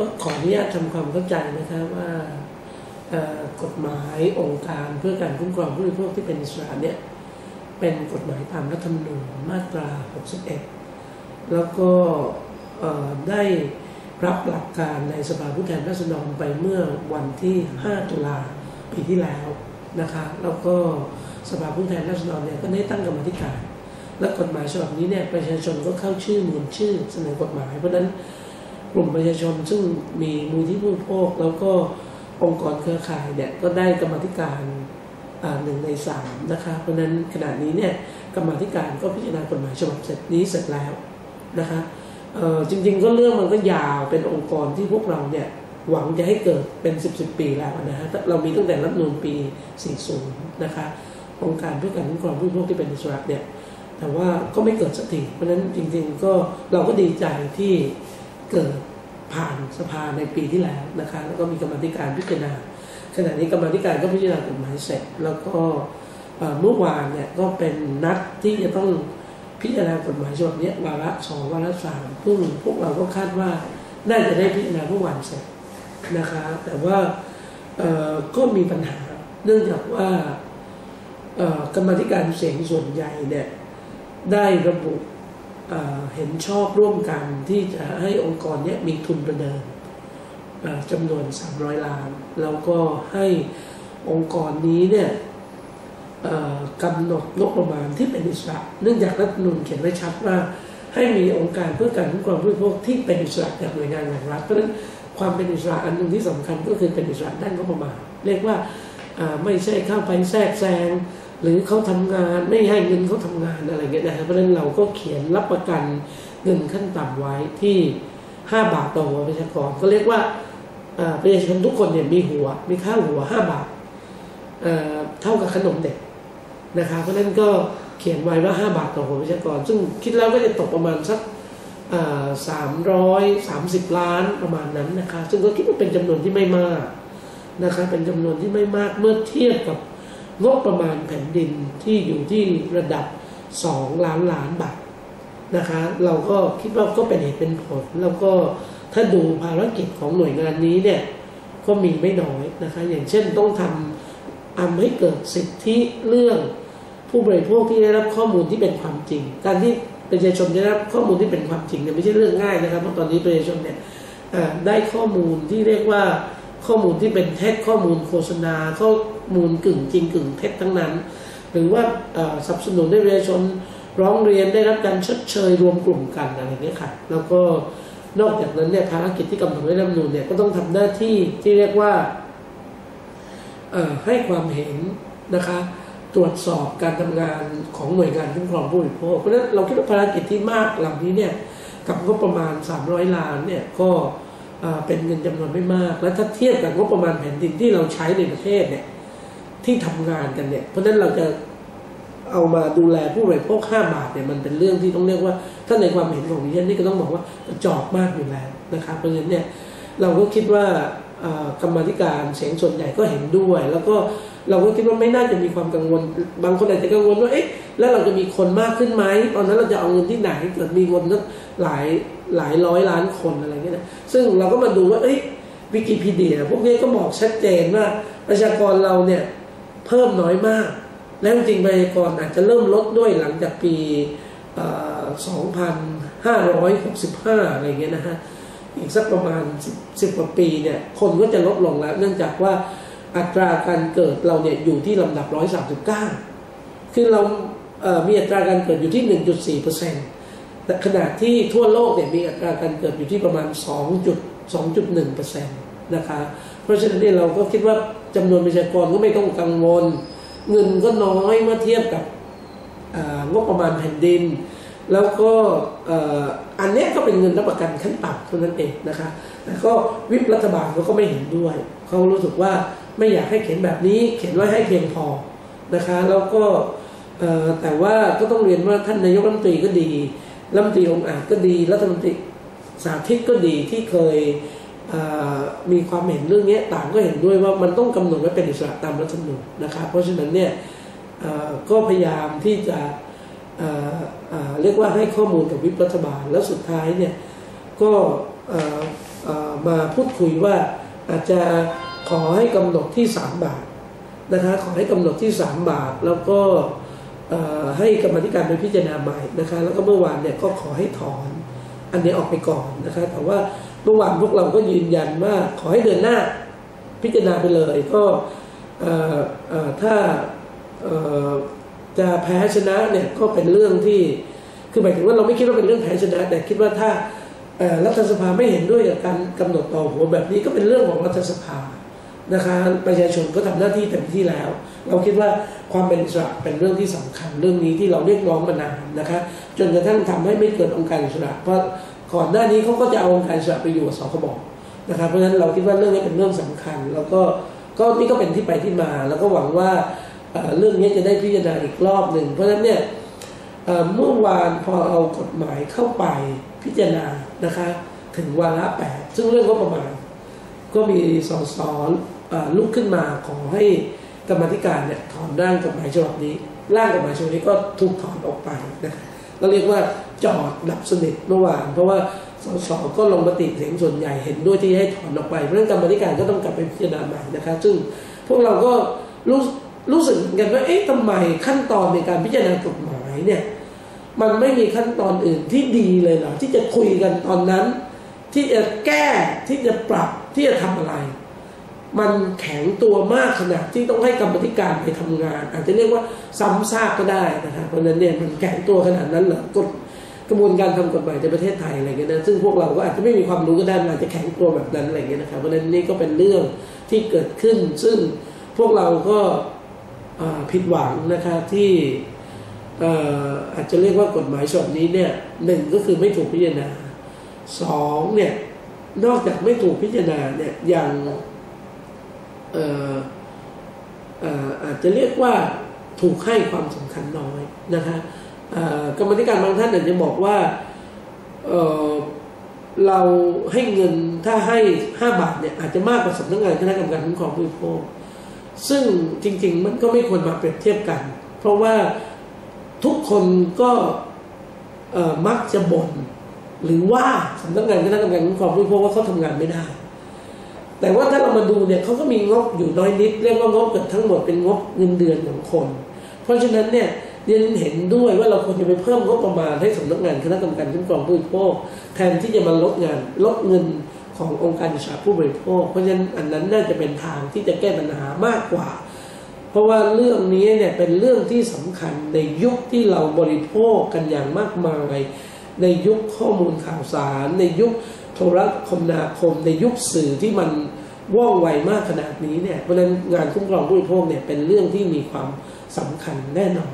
ก็ขออนุญาตทำความเข้าใจนะคะว่ากฎหมายองค์การเพื่อการคุ้มครองผู้บริโภคที่เป็นอิสระเนี่ยเป็นกฎหมายตามรัฐธรรมนูญมาตรา 61 แล้วก็ได้รับหลักการในสภาผู้แทนราษฎรไปเมื่อวันที่ 5 ตุลาปีที่แล้วนะคะแล้วก็สภาผู้แทนราษฎรเนี่ยก็ได้ตั้งกรรมธิการ และกฎหมายฉบับนี้เนี่ยประชาชนก็เข้าชื่อมูลชื่อเสนอกฎหมาย เพราะนั้น กลุ่มประชาชนซึ่งมีมูลที่ผู้โภคแล้วก็องค์กรเครือข่ายเนี่ยก็ได้กรรมธิการหนึ่งในสามนะคะเพราะนั้นขณะนี้เนี่ยกรรมธิการก็พิจารณากฎหมายฉบับเสร็จนี้เสร็จแล้วนะคะจริงๆก็เรื่องมันก็ยาวเป็นองค์กรที่พวกเราเนี่ยหวังจะให้เกิดเป็น 10บสปีแล้วนะฮะเรามีตั้งแต่รัฐนูนปี 40 นะคะองค์การเพื่อการคุ้มครองผู้บริโภคที่เป็นอิสระเนี่ยแต่ว่าก็ไม่เกิดสักทีเพราะฉะนั้นจริงๆก็เราก็ดีใจที่ เกิดผ่านสภาในปีที่แล้วนะคะแล้วก็มีกรรมธิการพิจารณาขณะนี้กรรมธิการก็พิจารณากฎหมายเสร็จ แล้วก็เมื่อวานเนี่ยก็เป็นนัดที่จะต้องพิจารณากฎหมายฉบับนี้วาระสองวาระสามซึ่งพวกเราก็คาดว่าน่าจะได้พิจารณาเมื่อวานเสร็จนะคะ แต่ว่าก็มีปัญหาเนื่องจากว่ากรรมธิการเสียงส่วนใหญ่เนี่ยได้ระบุ เห็นชอบร่วมกันที่จะให้องค์กรนี้มีทุนประเดิมจำนวน 300 ล้าน แล้วก็ให้องค์กรนี้เนี่ยกำหนดงบประมาณที่เป็นอิสระ เนื่องจากรัฐมนูญเขียนไว้ชัดว่า ให้มีองค์การเพื่อการคุ้มครองผู้บริโภคที่เป็นอิสระจากหน่วยงานของรัฐเพราะฉะนั้นความเป็นอิสระอันหนึ่งที่สำคัญก็คือเป็นอิสระด้านงบประมาณ เรียกว่าไม่ใช่เข้าไปแทรกแซง หรือเขาทำงานไม่ให้เงินเขาทำงานอะไรเงี้ยนะเพราะฉะนั้นเราก็เขียนรับประกันเงินขั้นต่ำไว้ที่ 5 บาทต่อหัวประชากรก็เรียกว่าประชาชนทุกคนเนี่ยมีหัวมีค่าหัว 5 บาทเท่ากับขนมเด็กนะคะเพราะนั้นก็เขียนไว้ว่า 5 บาทต่อหัวประชากร ซึ่งคิดแล้วก็จะตกประมาณสักสามร้อยสามสิบล้านประมาณนั้นนะคะ ซึ่งก็คิดว่าเป็นจำนวนที่ไม่มากนะคะเป็นจำนวนที่ไม่มากเมื่อเทียบกับ งบประมาณแผ่นดินที่อยู่ที่ระดับ 2 ล้านล้านบาทนะคะ เราก็คิดว่าก็เป็นเหตุเป็นผล แล้วก็ถ้าดูภารกิจของหน่วยงานนี้เนี่ยก็มีไม่น้อยนะคะ อย่างเช่นต้องทำทำให้เกิดสิทธิเรื่องผู้บริโภคที่ได้รับข้อมูลที่เป็นความจริง การที่ประชาชนได้รับข้อมูลที่เป็นความจริงเนี่ยไม่ใช่เรื่องง่ายนะครับเพราะตอนนี้ประชาชนเนี่ยได้ข้อมูลที่เรียกว่า ข้อมูลที่เป็นเท็จข้อมูลโฆษณาข้อมูลกึ่งจริงกึ่งเท็จทั้งนั้น หรือว่าสนับสนุนได้ประชาชนร้องเรียนได้รับการชดเชยรวมกลุ่มกันอะไรนี้ค่ะ แล้วก็นอกจากนั้นเนี่ยภารกิจที่กำหนดไว้รัฐมนูลเนี่ยก็ต้องทำหน้าที่ที่เรียกว่าให้ความเห็นนะคะตรวจสอบการทำงานของหน่วยงานคุ้มครองผู้บริโภคเพราะฉะนั้นเราคิดว่าภารกิจที่มากเหล่านี้เนี่ยกับงบประมาณ 300 ล้านเนี่ยก็ เป็นเงินจำนวนไม่มาก และถ้าเทียบกับงบประมาณแผ่นดินที่เราใช้ในประเทศเนี่ยที่ทำงานกันเนี่ย เพราะฉะนั้นเราจะเอามาดูแลผู้บริโภคห้าบาทเนี่ยมันเป็นเรื่องที่ต้องเรียกว่า ถ้าในความเห็นของดิฉันนี่ก็ต้องบอกว่าจอกมากอยู่แล้วนะครับ เพราะฉะนั้นเนี่ยเราก็คิดว่ากรรมธิการเสียงส่วนใหญ่ก็เห็นด้วย แล้วก็เราก็คิดว่าไม่น่าจะมีความกังวล บางคนอาจจะกังวลว่าเอ๊ะแล้วเราจะมีคนมากขึ้นไหมตอนนั้นเราจะเอาเงินที่ไหนเกิดมีคนหลาย หลายร้อยล้านคนอะไรเงี้ยนะซึ่งเราก็มาดูว่าเอ้ยวิกิพีเดีย พวกนี้ก็บอกชัดเจนว่าประชากรเราเนี่ยเพิ่มน้อยมาก แล้วจริงประชากรอาจจะเริ่มลดด้วยหลังจากปี 2565 อะไรเงี้ยนะฮะอีกสักประมาณ 10 กว่าปีเนี่ยคนก็จะลดลงแล้ว เนื่องจากว่าอัตราการเกิดเราเนี่ยอยู่ที่ลำดับ 139 คือเรามีอัตราการเกิดอยู่ที่ 1.4% แต่ขณะที่ทั่วโลกเนี่ยมีอัตราการเกิดอยู่ที่ประมาณ 2.2.1%นะคะ เพราะฉะนั้นเราก็คิดว่าจำนวนประชากรก็ไม่ต้องกังวล เงินก็น้อยเมื่อเทียบกับงบประมาณแผ่นดิน แล้วก็อันนี้ก็เป็นเงินรับประกันขั้นต่ำเท่านั้นเองนะคะแต่ก็วิปรัฐบาลเขาก็ไม่เห็นด้วย เขารู้สึกว่าไม่อยากให้เขียนแบบนี้ เขียนไว้ให้เพียงพอนะคะ แล้วก็แต่ว่าก็ต้องเรียนว่าท่านนายกรัฐมนตรีก็ดี รัฐมนตรีองค์อาจก็ดีรัฐมนตรีสาธิตก็ดีที่เคยมีความเห็นเรื่องนี้ต่างก็เห็นด้วยว่ามันต้องกำหนดไว้เป็นอิสระตามรัฐธรรมนูญนะครับ เพราะฉะนั้นเนี่ยก็พยายามที่จะเรียกว่าให้ข้อมูลกับวิปรัฐบาลแล้วสุดท้ายเนี่ยก็มาพูดคุยว่าอาจจะขอให้กำหนดที่ 3 บาทนะคะขอให้กำหนดที่ 3 บาทแล้วก็ ให้กรรมธิการไปพิจารณาใหม่นะคะ แล้วก็เมื่อวานเนี่ยก็ขอให้ถอนอันนี้ออกไปก่อนนะคะ แต่ว่าเมื่อวานพวกเราก็ยืนยันว่าขอให้เดินหน้าพิจารณาไปเลย ก็ถ้าจะแพ้ชนะเนี่ยก็เป็นเรื่องที่คือหมายถึงว่าเราไม่คิดว่าเป็นเรื่องแพ้ชนะ แต่คิดว่าถ้ารัฐสภาไม่เห็นด้วยกับการกำหนดต่อหัวแบบนี้ก็เป็นเรื่องของรัฐสภา นะคะประชาชนก็ทำหน้าที่เต็มที่แล้ว เราคิดว่าความเป็นอิสระเป็นเรื่องที่สำคัญเรื่องนี้ที่เราเรียกร้องมานานนะคะ จนกระทั่งทำให้ไม่เกิดองค์การอิสระ เพราะก่อนหน้านี้เขาก็จะเอาองค์การอิสระไปอยู่กับสคบนะครับเพราะฉะนั้นเราคิดว่าเรื่องนี้เป็นเรื่องสำคัญ แล้วก็ก็นี่ก็เป็นที่ไปที่มา แล้วก็หวังว่าเรื่องนี้จะได้พิจารณาอีกรอบหนึ่งเพราะฉะนั้นเนี่ยเมื่อวานพอเอากฎหมายเข้าไปพิจารณานะคะ ถึงวาระแปดซึ่งเรื่องก็ประมาณก็มีสสอ่อ ลุกขึ้นมาขอให้กรรมธิการเนี่ยถอนร่างกฎหมายฉบับนี้ ร่างกฎหมายฉบับนี้ก็ถูกถอนออกไปนะคะก็เรียกว่าจอดดับสนิทเมื่อวานเพราะว่าสสก็ลงมติเสียงส่วนใหญ่เห็นด้วยที่ให้ถอนออกไปเพราะฉะนั้นกรรมธิการก็ต้องกลับไปพิจารณาใหม่นะคะซึ่งพวกเราก็รู้รู้สึกเหมือนกันว่าเอ๊ะทำไมขั้นตอนในการพิจารณากฎหมายเนี่ยมันไม่มีขั้นตอนอื่นที่ดีเลยเหรอที่จะคุยกันตอนนั้น ที่จะแก้ที่จะปรับที่จะทำอะไร มันแข็งตัวมากขนาดที่ต้องให้กรรมธิการไปทำงาน อาจจะเรียกว่าซ้ำซากก็ได้นะครับเพราะฉะนั้นเนี่ยมันแข็งตัวขนาดนั้นเหรอกฎกระบวนการทำกฎหมายในประเทศไทยอะไรเงี้ยนะซึ่งพวกเราก็อาจจะไม่มีความรู้ก็ได้มันอาจจะแข็งตัวแบบนั้นอะไรเงี้ยนะครับเพราะฉะนั้นนี่ก็เป็นเรื่องที่เกิดขึ้น ซึ่งพวกเราก็ผิดหวังนะคะที่อ่ออาจจะเรียกว่ากฎหมายฉบับนี้เนี่ยหนึ่งก็คือไม่ถูกพิจารณาสองเนี่ยนอกจากไม่ถูกพิจารณาเนี่ยยัง อาจจะเรียกว่าถูกให้ความสำคัญน้อยนะคะกรรมธิการบางท่านอาจจะบอกว่าเเราให้เงินถ้าให้ห้าบาทเนี่ยอาจจะมากกว่าสำนักงานคณะกรรมการคุ้มครองผู้บริโภคซึ่งจริง ๆ มันก็ไม่ควรมาเปรียบเทียบกัน เพราะว่าทุกคนก็มักจะบ่นหรือว่าสำนักงานคณะกรรมการคุ้มครองผู้บริโภคว่าเขาทำงานไม่ได้ แต่ว่าถ้าเรามาดูเนี่ยเขาก็มีงบอยู่น้อยนิด เรียกว่างบเกือบทั้งหมดเป็นงบเงินเดือนของคน เพราะฉะนั้นเนี่ยเรียนเห็นด้วยว่าเราควรจะไปเพิ่มงบประมาณให้สำนักงานคณะกรรมการคุ้มครองผู้บริโภคแทนที่จะมาลดงานลดเงินขององค์การอิสระผู้บริโภค เพราะฉะนั้นอันนั้นน่าจะเป็นทางที่จะแก้ปัญหามากกว่า เพราะว่าเรื่องนี้เนี่ยเป็นเรื่องที่สำคัญในยุคที่เราบริโภคกันอย่างมากมาย ในยุคข้อมูลข่าวสาร ในยุค ทรคมนาคมในยุคสื่อที่มันว่องไวมากขนาดนี้เนี่ยเพราะฉะนั้นงานคุ้มครองผู้บริโภคเนี่ยเป็นเรื่องที่มีความสำคัญแน่นอน